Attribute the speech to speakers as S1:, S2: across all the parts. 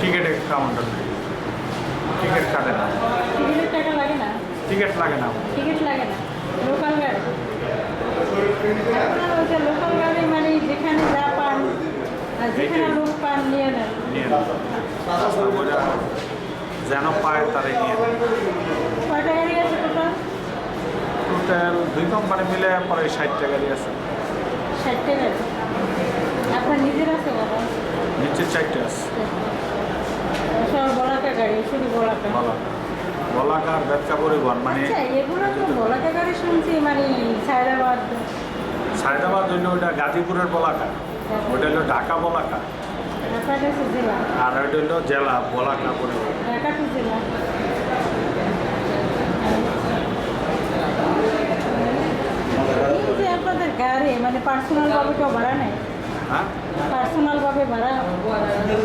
S1: Ticket counter ticket কাটে না। টিকিটের টাকা লাগে না?
S2: টিকিট লাগে না। টিকিট লাগে না। লোকাল গাড়ি। আপনার ওই যে লোকাল গাড়ি মানে যেখানে যা পান যেখানে লোক পান নিয়ে নেন।
S1: নিয়ে যেন পায় তারে নিয়ে
S2: কয়টা গাড়ি আছে টোটাল
S1: টোটাল দুই কোম্পানি মিলে পরে ষাটটা গাড়ি আছে।
S2: ষাটটা গাড়ি।
S1: নিচে চারটে আছে। বলাকার ব্যবসা পরিবহন মানে
S2: আচ্ছা মানে সায়দাবাদ।
S1: হইল ওইটা গাজীপুরের বলাকা ওইটা হলো ঢাকা বলাকা আর ওইটা হলো জেলা বলাকা পরিবহন।
S2: আপনাদের গাড়ি মানে পার্সোনাল ভাবে কেউ ভাড়া নেয়?
S1: হ্যাঁ?
S2: পার্সোনাল ভাবে ভাড়া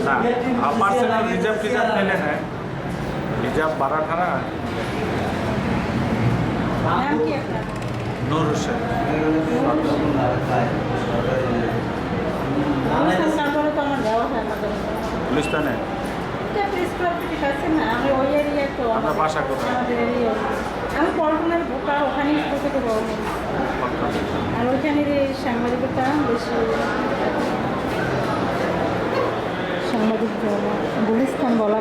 S1: না পার্সোনাল রিজার্ভ টিজার্ভ নিলে হ্যাঁ। রিজার্ভ বাড়া ঠাড়া।
S2: নাম কি আপনার
S1: নূর হোসেন।
S2: না আমি ওই এরিয়া তো
S1: বাসা কোথায়?
S2: আমাদের আমি পড়াশোনার ভোটা ওখানেই থেকে বড়। আর ওইখানের এই সাংবাদিক গুলিস্তান গাড়ি